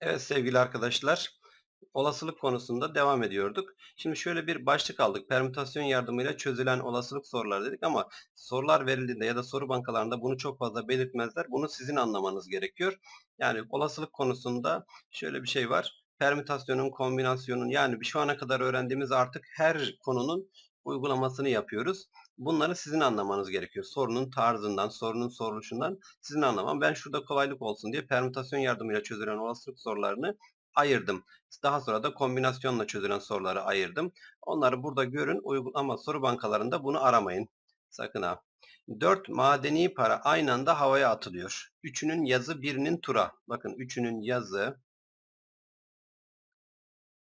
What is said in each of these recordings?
Evet sevgili arkadaşlar, olasılık konusunda devam ediyorduk. Şimdi şöyle bir başlık aldık. Permütasyon yardımıyla çözülen olasılık soruları dedik ama sorular verildiğinde ya da soru bankalarında bunu çok fazla belirtmezler. Bunu sizin anlamanız gerekiyor. Yani olasılık konusunda şöyle bir şey var. Permütasyonun, kombinasyonun yani şu ana kadar öğrendiğimiz artık her konunun uygulamasını yapıyoruz. Bunları sizin anlamanız gerekiyor. Sorunun tarzından, sorunun soruluşundan sizin anlamam. Ben şurada kolaylık olsun diye permütasyon yardımıyla çözülen olasılık sorularını ayırdım. Daha sonra da kombinasyonla çözülen soruları ayırdım. Onları burada görün ama soru bankalarında bunu aramayın. Sakın ha. 4 madeni para aynı anda havaya atılıyor. Üçünün yazı birinin tura. Bakın üçünün yazı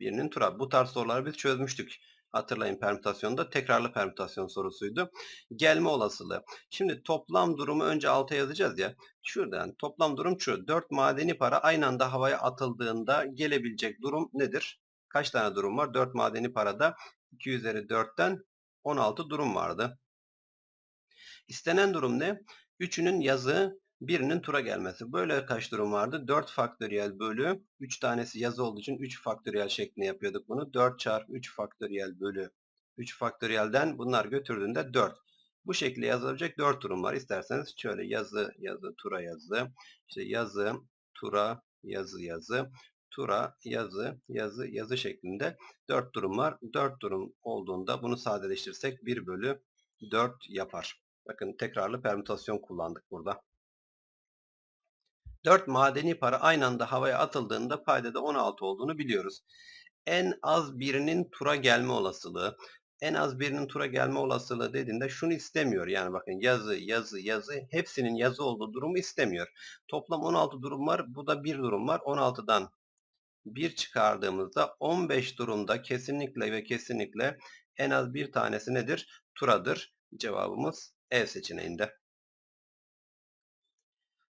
birinin tura. Bu tarz soruları biz çözmüştük. Hatırlayın permütasyonda tekrarlı permütasyon sorusuydu. Gelme olasılığı. Şimdi toplam durumu önce alta yazacağız ya. Şuradan toplam durum şu. 4 madeni para aynı anda havaya atıldığında gelebilecek durum nedir? Kaç tane durum var? 4 madeni parada 2 üzeri 4'ten 16 durum vardı. İstenen durum ne? Üçünün yazı birinin tura gelmesi. Böyle kaç durum vardı? 4 faktöriyel bölü 3 tanesi yazı olduğu için 3 faktöriyel şeklinde yapıyorduk bunu. 4 çarpı 3 faktöriyel bölü 3 faktöriyelden bunlar götürdüğünde 4. Bu şekilde yazılabilecek 4 durum var. İsterseniz şöyle yazı, yazı, tura yazı, işte yazı, tura, yazı, yazı, tura, yazı, yazı, yazı şeklinde 4 durum var. 4 durum olduğunda bunu sadeleştirirsek 1 bölü 4 yapar. Bakın tekrarlı permütasyon kullandık burada. 4 madeni para aynı anda havaya atıldığında paydada 16 olduğunu biliyoruz. En az birinin tura gelme olasılığı. En az birinin tura gelme olasılığı dediğinde şunu istemiyor. Yani bakın yazı, yazı, yazı hepsinin yazı olduğu durumu istemiyor. Toplam 16 durum var. Bu da bir durum var. 16'dan 1 çıkardığımızda 15 durumda kesinlikle ve kesinlikle en az bir tanesi nedir? Turadır. Cevabımız E seçeneğinde.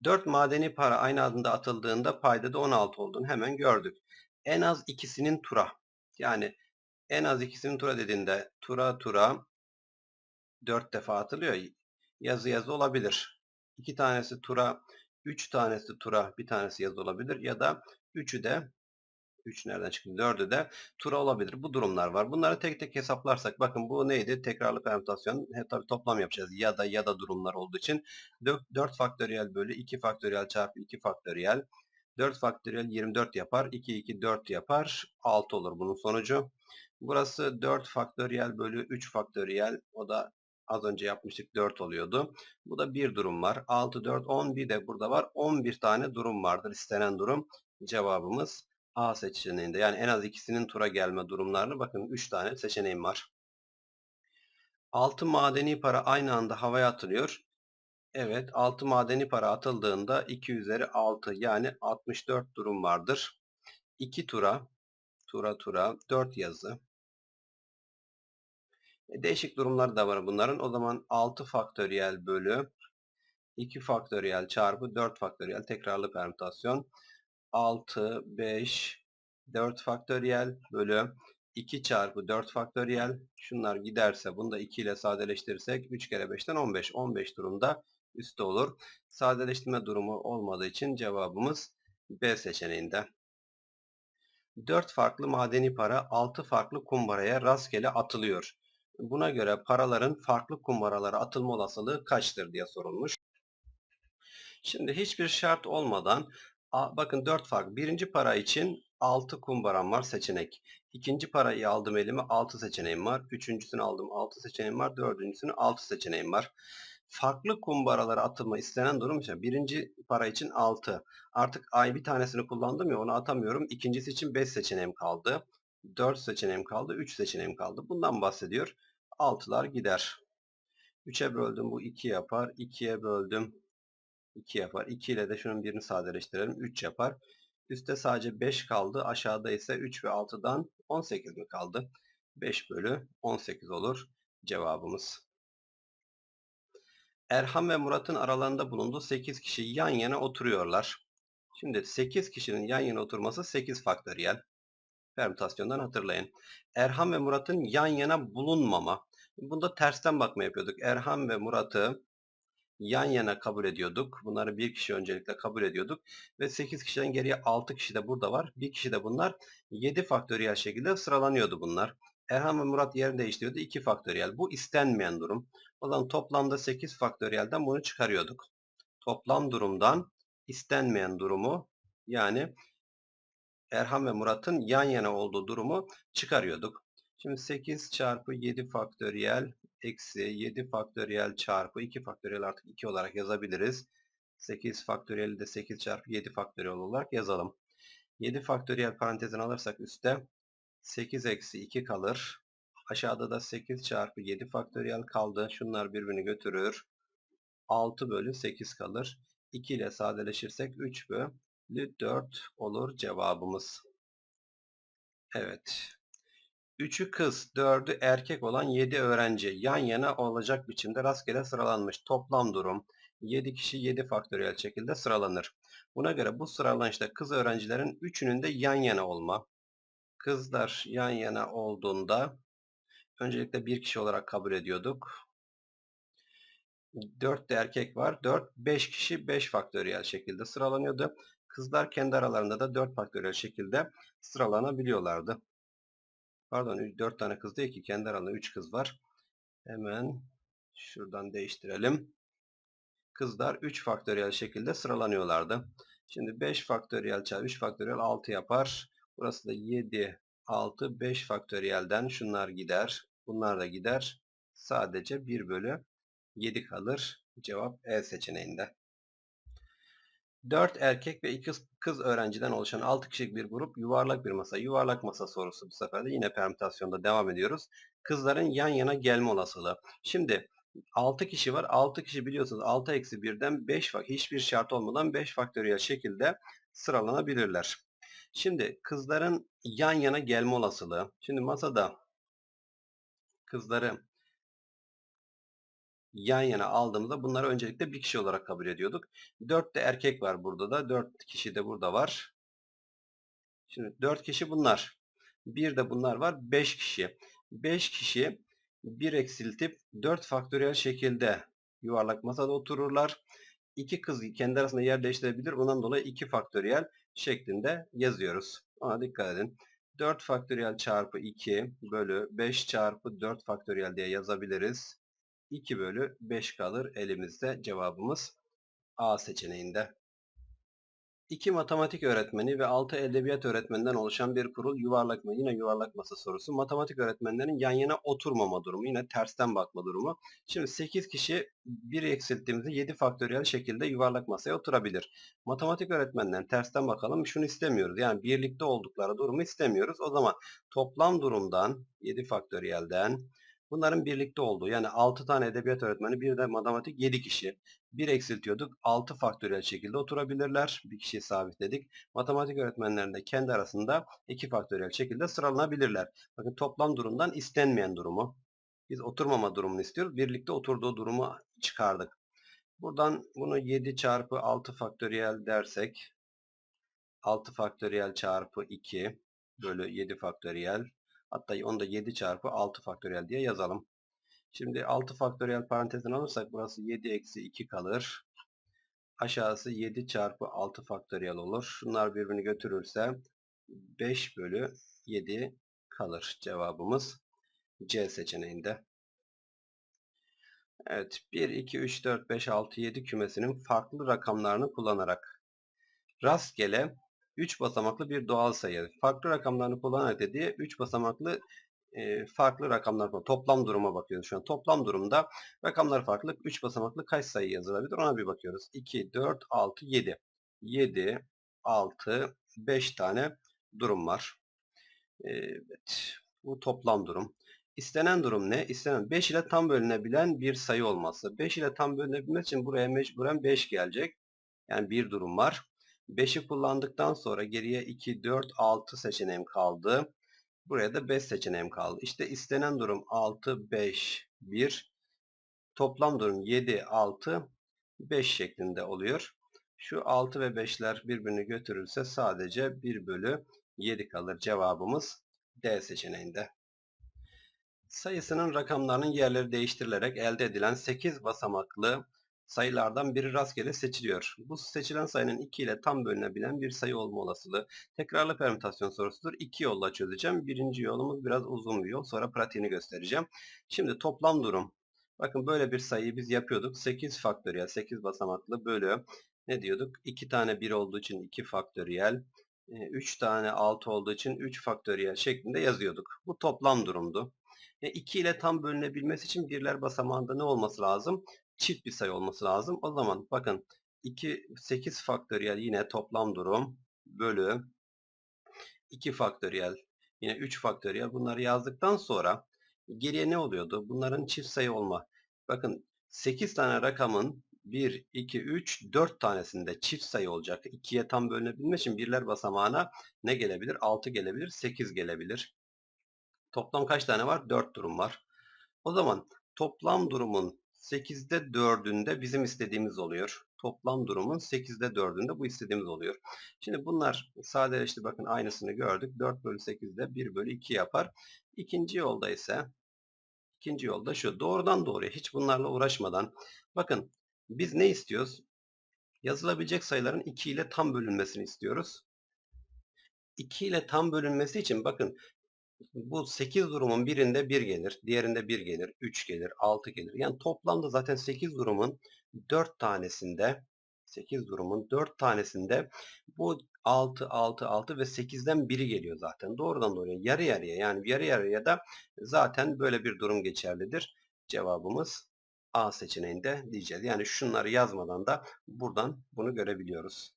4 madeni para aynı adında atıldığında paydada 16 olduğunu hemen gördük. En az ikisinin tura. Yani en az ikisinin tura dediğinde tura tura 4 defa atılıyor. Yazı yazı olabilir. 2 tanesi tura, 3 tanesi tura, bir tanesi yazı olabilir. Ya da 3'ü de 3 nereden çıktı? 4'ü de tura olabilir. Bu durumlar var. Bunları tek tek hesaplarsak bakın bu neydi? Tekrarlı permütasyon. He, tabii toplam yapacağız. Ya da ya da durumlar olduğu için 4 faktöriyel bölü 2 faktöriyel çarpı 2 faktöriyel 4 faktöriyel 24 yapar. 2 2 4 yapar. 6 olur bunun sonucu. Burası 4 faktöriyel bölü 3 faktöriyel. O da az önce yapmıştık 4 oluyordu. Bu da bir durum var. 6 4 10 bir de burada var. 11 tane durum vardır. istenen durum. Cevabımız A seçeneğinde yani en az ikisinin tura gelme durumlarını bakın 3 tane seçeneğim var. 6 madeni para aynı anda havaya atılıyor. Evet 6 madeni para atıldığında 2 üzeri 6 yani 64 durum vardır. 2 tura tura tura 4 yazı. E, değişik durumlar da var bunların. O zaman 6 faktöriyel bölü 2 faktöriyel çarpı 4 faktöriyel tekrarlı permütasyon. 6, 5, 4 faktöriyel bölü 2 çarpı 4 faktöriyel. Şunlar giderse bunu da 2 ile sadeleştirirsek 3 kere 5'ten 15. 15 durumda üstte olur. Sadeleştirme durumu olmadığı için cevabımız B seçeneğinde. 4 farklı madeni para 6 farklı kumbaraya rastgele atılıyor. Buna göre paraların farklı kumbaralara atılma olasılığı kaçtır diye sorulmuş. Şimdi hiçbir şart olmadan bakın 4 fark. Birinci para için 6 kumbaram var seçenek. İkinci parayı aldım elime 6 seçeneğim var. Üçüncüsünü aldım 6 seçeneğim var. Dördüncüsünü 6 seçeneğim var. Farklı kumbaralara atılma istenen durum için birinci para için 6. Artık ay bir tanesini kullandım ya onu atamıyorum. İkincisi için 5 seçeneğim kaldı. 4 seçeneğim kaldı. 3 seçeneğim kaldı. Bundan bahsediyor. 6'lar gider. 3'e böldüm bu 2 yapar. 2'ye böldüm 2 yapar. 2 ile de şunun birini sadeleştirelim. 3 yapar. Üste sadece 5 kaldı. Aşağıda ise 3 ve 6'dan 18 mi kaldı? 5 bölü 18 olur cevabımız. Erhan ve Murat'ın aralarında bulunduğu 8 kişi yan yana oturuyorlar. Şimdi 8 kişinin yan yana oturması 8 faktöriyel. Permütasyondan hatırlayın. Erhan ve Murat'ın yan yana bulunmama. Bunda tersten bakma yapıyorduk. Erhan ve Murat'ı yan yana kabul ediyorduk. Bunları bir kişi öncelikle kabul ediyorduk. Ve 8 kişiden geriye 6 kişi de burada var. Bir kişi de bunlar 7 faktöriyel şekilde sıralanıyordu bunlar. Erhan ve Murat yerini değiştiriyordu. 2 faktöriyel. Bu istenmeyen durum. O zaman toplamda 8 faktöriyelden bunu çıkarıyorduk. Toplam durumdan istenmeyen durumu yani Erhan ve Murat'ın yan yana olduğu durumu çıkarıyorduk. Şimdi 8 çarpı 7 faktöriyel eksi 7 faktöriyel çarpı 2 faktöriyel artık 2 olarak yazabiliriz. 8 faktöriyeli de 8 çarpı 7 faktöriyel olarak yazalım. 7 faktöriyel parantezini alırsak üstte 8 eksi 2 kalır. Aşağıda da 8 çarpı 7 faktöriyel kaldı. Şunlar birbirini götürür. 6 bölü 8 kalır. 2 ile sadeleşirsek 3 bölü 4 olur cevabımız. Evet. 3'ü kız, 4'ü erkek olan 7 öğrenci yan yana olacak biçimde rastgele sıralanmış. Toplam durum 7 kişi 7 faktöriyel şekilde sıralanır. Buna göre bu sıralanışta kız öğrencilerin 3'ünün de yan yana olma. Kızlar yan yana olduğunda öncelikle bir kişi olarak kabul ediyorduk. 4 de erkek var. 4, 5 kişi 5 faktöriyel şekilde sıralanıyordu. Kızlar kendi aralarında da 4 faktöriyel şekilde sıralanabiliyorlardı. Pardon 4 tane kız değil ki kendi aralarında 3 kız var. Hemen şuradan değiştirelim. Kızlar 3 faktöriyel şekilde sıralanıyorlardı. Şimdi 5 faktöriyel çarpı 3 faktöriyel 6 yapar. Burası da 7, 6, 5 faktöriyelden şunlar gider. Bunlar da gider. Sadece 1 bölü 7 kalır. Cevap E seçeneğinde. 4 erkek ve 2 kız öğrenciden oluşan 6 kişilik bir grup yuvarlak bir masa. Yuvarlak masa sorusu bu sefer de yine permütasyonda devam ediyoruz. Kızların yan yana gelme olasılığı. Şimdi 6 kişi var. 6 kişi biliyorsunuz 6 eksi 1'den 5 hiçbir şart olmadan 5 faktöriyel şekilde sıralanabilirler. Şimdi kızların yan yana gelme olasılığı. Şimdi masada kızları yan yana aldığımızda bunları öncelikle bir kişi olarak kabul ediyorduk. 4 de erkek var burada da. 4 kişi de burada var. Şimdi 4 kişi bunlar. Bir de bunlar var. 5 kişi. 5 kişi 1 eksiltip 4 faktöriyel şekilde yuvarlak masada otururlar. İki kız kendi arasında yer değiştirebilir. Bundan dolayı 2 faktöriyel şeklinde yazıyoruz. Ona dikkat edin. 4 faktöriyel çarpı 2 bölü 5 çarpı 4 faktöriyel diye yazabiliriz. 2 bölü 5 kalır elimizde. Cevabımız A seçeneğinde. 2 matematik öğretmeni ve 6 edebiyat öğretmeninden oluşan bir kurul yuvarlak mı? Yine yuvarlak masa sorusu. Matematik öğretmenlerin yan yana oturmama durumu. Yine tersten bakma durumu. Şimdi 8 kişi 1 eksilttiğimizde 7 faktöriyel şekilde yuvarlak masaya oturabilir. Matematik öğretmenden tersten bakalım. Şunu istemiyoruz. Yani birlikte oldukları durumu istemiyoruz. O zaman toplam durumdan 7 faktöriyelden Bunların birlikte olduğu yani 6 tane edebiyat öğretmeni bir de matematik 7 kişi. Bir eksiltiyorduk 6 faktöriyel şekilde oturabilirler. Bir kişiyi sabitledik. Matematik öğretmenlerinde kendi arasında 2 faktöriyel şekilde sıralanabilirler. Bakın toplam durumdan istenmeyen durumu. Biz oturmama durumunu istiyoruz. Birlikte oturduğu durumu çıkardık. Buradan bunu 7 çarpı 6 faktöriyel dersek 6 faktöriyel çarpı 2 bölü 7 faktöriyel Hatta onu da 7 çarpı 6 faktöriyel diye yazalım. Şimdi 6 faktöriyel parantezini alırsak burası 7 eksi 2 kalır. Aşağısı 7 çarpı 6 faktöriyel olur. Şunlar birbirini götürürse 5 bölü 7 kalır. Cevabımız C seçeneğinde. Evet 1, 2, 3, 4, 5, 6, 7 kümesinin farklı rakamlarını kullanarak rastgele 3 basamaklı bir doğal sayı. Farklı rakamlarını kullanarak dediği 3 basamaklı e, farklı rakamlar toplam duruma bakıyoruz şu an. Toplam durumda rakamlar farklı 3 basamaklı kaç sayı yazılabilir ona bir bakıyoruz. 2, 4, 6, 7. 7, 6, 5 tane durum var. Evet. Bu toplam durum. İstenen durum ne? İstenen 5 ile tam bölünebilen bir sayı olması. 5 ile tam bölünebilmesi için buraya mecburen 5 gelecek. Yani bir durum var. 5'i kullandıktan sonra geriye 2, 4, 6 seçeneğim kaldı. Buraya da 5 seçeneğim kaldı. İşte istenen durum 6, 5, 1. Toplam durum 7, 6, 5 şeklinde oluyor. Şu 6 ve 5'ler birbirini götürürse sadece 1 bölü 7 kalır. Cevabımız D seçeneğinde. Sayısının rakamlarının yerleri değiştirilerek elde edilen 8 basamaklı sayılardan biri rastgele seçiliyor. Bu seçilen sayının 2 ile tam bölünebilen bir sayı olma olasılığı. Tekrarlı permütasyon sorusudur. İki yolla çözeceğim. Birinci yolumuz biraz uzun bir yol. Sonra pratiğini göstereceğim. Şimdi toplam durum. Bakın böyle bir sayıyı biz yapıyorduk. 8 faktöriyel, 8 basamaklı bölü. Ne diyorduk? 2 tane 1 olduğu için 2 faktöriyel. 3 tane 6 olduğu için 3 faktöriyel şeklinde yazıyorduk. Bu toplam durumdu. 2 ile tam bölünebilmesi için birler basamağında ne olması lazım? Çift bir sayı olması lazım. O zaman bakın 2, 8 faktöriyel yine toplam durum bölü 2 faktöriyel yine 3 faktöriyel bunları yazdıktan sonra geriye ne oluyordu? Bunların çift sayı olma. Bakın 8 tane rakamın 1, 2, 3, 4 tanesinde çift sayı olacak. 2'ye tam bölünebilmek için birler basamağına ne gelebilir? 6 gelebilir, 8 gelebilir. Toplam kaç tane var? 4 durum var. O zaman toplam durumun 8'de 4'ünde bizim istediğimiz oluyor. Toplam durumun 8'de 4'ünde bu istediğimiz oluyor. Şimdi bunlar sadeleşti bakın aynısını gördük. 4 bölü 8'de 1 bölü 2 yapar. İkinci yolda ise ikinci yolda şu doğrudan doğruya hiç bunlarla uğraşmadan bakın biz ne istiyoruz? Yazılabilecek sayıların 2 ile tam bölünmesini istiyoruz. 2 ile tam bölünmesi için bakın bu 8 durumun birinde 1 gelir, diğerinde 1 gelir, 3 gelir, 6 gelir. Yani toplamda zaten 8 durumun 4 tanesinde 8 durumun 4 tanesinde bu 6, 6, 6 ve 8'den biri geliyor zaten. Doğrudan doğruya yarı yarıya yani yarı yarıya da zaten böyle bir durum geçerlidir. Cevabımız A seçeneğinde diyeceğiz. Yani şunları yazmadan da buradan bunu görebiliyoruz.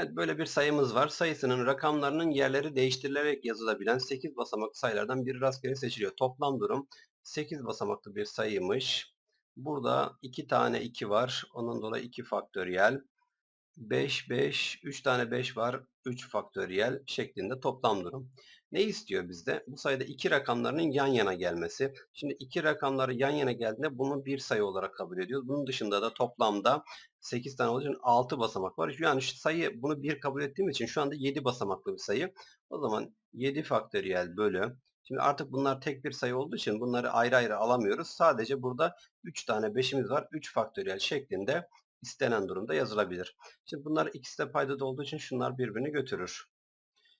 Evet böyle bir sayımız var. Sayısının rakamlarının yerleri değiştirilerek yazılabilen 8 basamaklı sayılardan biri rastgele seçiliyor. Toplam durum 8 basamaklı bir sayıymış. Burada 2 tane 2 var. Onun dolayı 2 faktöriyel. 5, 5, 3 tane 5 var. 3 faktöriyel şeklinde toplam durum. Ne istiyor bizde? Bu sayıda iki rakamlarının yan yana gelmesi. Şimdi iki rakamları yan yana geldiğinde bunu bir sayı olarak kabul ediyoruz. Bunun dışında da toplamda 8 tane olduğu için 6 basamak var. Yani şu sayı bunu 1 kabul ettiğim için şu anda 7 basamaklı bir sayı. O zaman 7 faktöriyel bölü. Şimdi artık bunlar tek bir sayı olduğu için bunları ayrı ayrı alamıyoruz. Sadece burada 3 tane 5'imiz var. 3 faktöriyel şeklinde istenen durumda yazılabilir. Şimdi bunlar ikisi de paydada olduğu için şunlar birbirini götürür.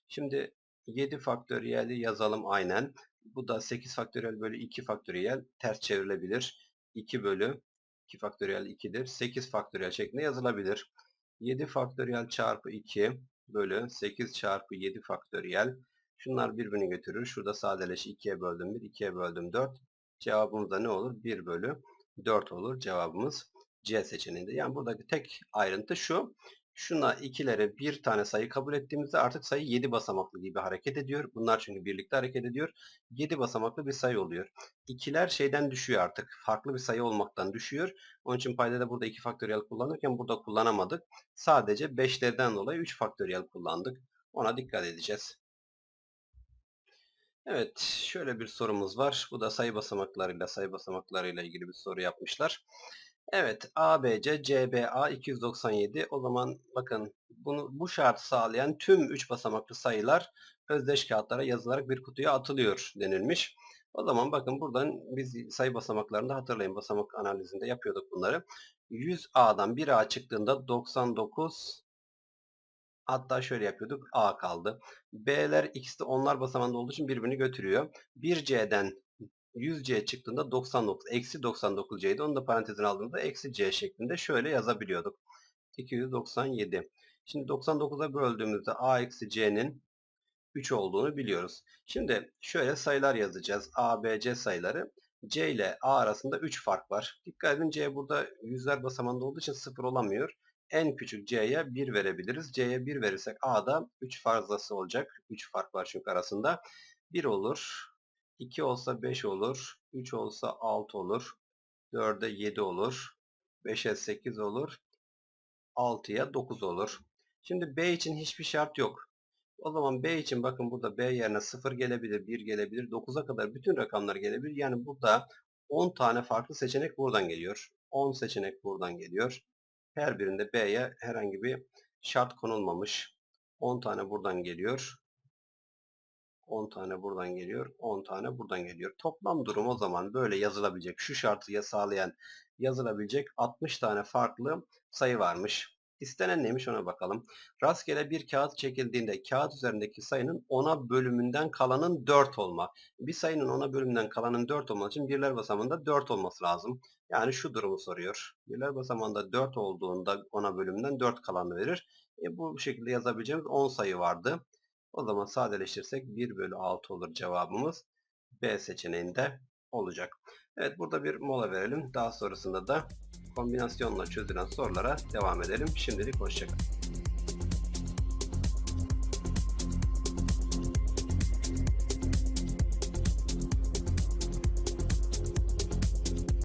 Şimdi 7 faktöriyeli yazalım aynen. Bu da 8 faktöriyel bölü 2 faktöriyel ters çevrilebilir. 2 bölü 2 faktöriyel 2'dir. 8 faktöriyel şeklinde yazılabilir. 7 faktöriyel çarpı 2 bölü 8 çarpı 7 faktöriyel. Şunlar birbirini götürür. Şurada sadeleş 2'ye böldüm 1, 2'ye böldüm 4. Cevabımız da ne olur? 1 bölü 4 olur. Cevabımız C seçeneğinde. Yani buradaki tek ayrıntı şu. Şuna ikilere bir tane sayı kabul ettiğimizde artık sayı 7 basamaklı gibi hareket ediyor. Bunlar çünkü birlikte hareket ediyor. 7 basamaklı bir sayı oluyor. İkiler şeyden düşüyor artık. Farklı bir sayı olmaktan düşüyor. Onun için paydada burada 2 faktöriyel kullanırken burada kullanamadık. Sadece 5'lerden dolayı 3 faktöriyel kullandık. Ona dikkat edeceğiz. Evet, şöyle bir sorumuz var. Bu da sayı basamaklarıyla, sayı basamaklarıyla ilgili bir soru yapmışlar. Evet ABC CBA 297 o zaman bakın bunu bu şartı sağlayan tüm 3 basamaklı sayılar özdeş kağıtlara yazılarak bir kutuya atılıyor denilmiş. O zaman bakın buradan biz sayı basamaklarında hatırlayın basamak analizinde yapıyorduk bunları. 100A'dan 1A çıktığında 99 hatta şöyle yapıyorduk A kaldı. B'ler X'de onlar basamağında olduğu için birbirini götürüyor. 1C'den 100C çıktığında 99. Eksi 99C'ydi. Onu da parantezin aldığımızda eksi C şeklinde şöyle yazabiliyorduk. 297. Şimdi 99'a böldüğümüzde A eksi C'nin 3 olduğunu biliyoruz. Şimdi şöyle sayılar yazacağız. A, B, C sayıları. C ile A arasında 3 fark var. Dikkat edin C burada yüzler basamağında olduğu için 0 olamıyor. En küçük C'ye 1 verebiliriz. C'ye 1 verirsek A'da 3 fazlası olacak. 3 fark var çünkü arasında. 1 olur. 2 olsa 5 olur. 3 olsa 6 olur. 4'e 7 olur. 5'e 8 olur. 6'ya 9 olur. Şimdi B için hiçbir şart yok. O zaman B için bakın burada B yerine 0 gelebilir, 1 gelebilir, 9'a kadar bütün rakamlar gelebilir. Yani burada 10 tane farklı seçenek buradan geliyor. 10 seçenek buradan geliyor. Her birinde B'ye herhangi bir şart konulmamış. 10 tane buradan geliyor. 10 tane buradan geliyor. 10 tane buradan geliyor. Toplam durum o zaman böyle yazılabilecek. Şu şartı ya sağlayan yazılabilecek 60 tane farklı sayı varmış. İstenen neymiş ona bakalım. Rastgele bir kağıt çekildiğinde kağıt üzerindeki sayının ona bölümünden kalanın 4 olma. Bir sayının ona bölümünden kalanın 4 olması için birler basamağında 4 olması lazım. Yani şu durumu soruyor. Birler basamağında 4 olduğunda ona bölümünden 4 kalanı verir. E bu şekilde yazabileceğimiz 10 sayı vardı. O zaman sadeleştirirsek 1 bölü 6 olur cevabımız. B seçeneğinde olacak. Evet burada bir mola verelim. Daha sonrasında da kombinasyonla çözülen sorulara devam edelim. Şimdilik hoşçakalın.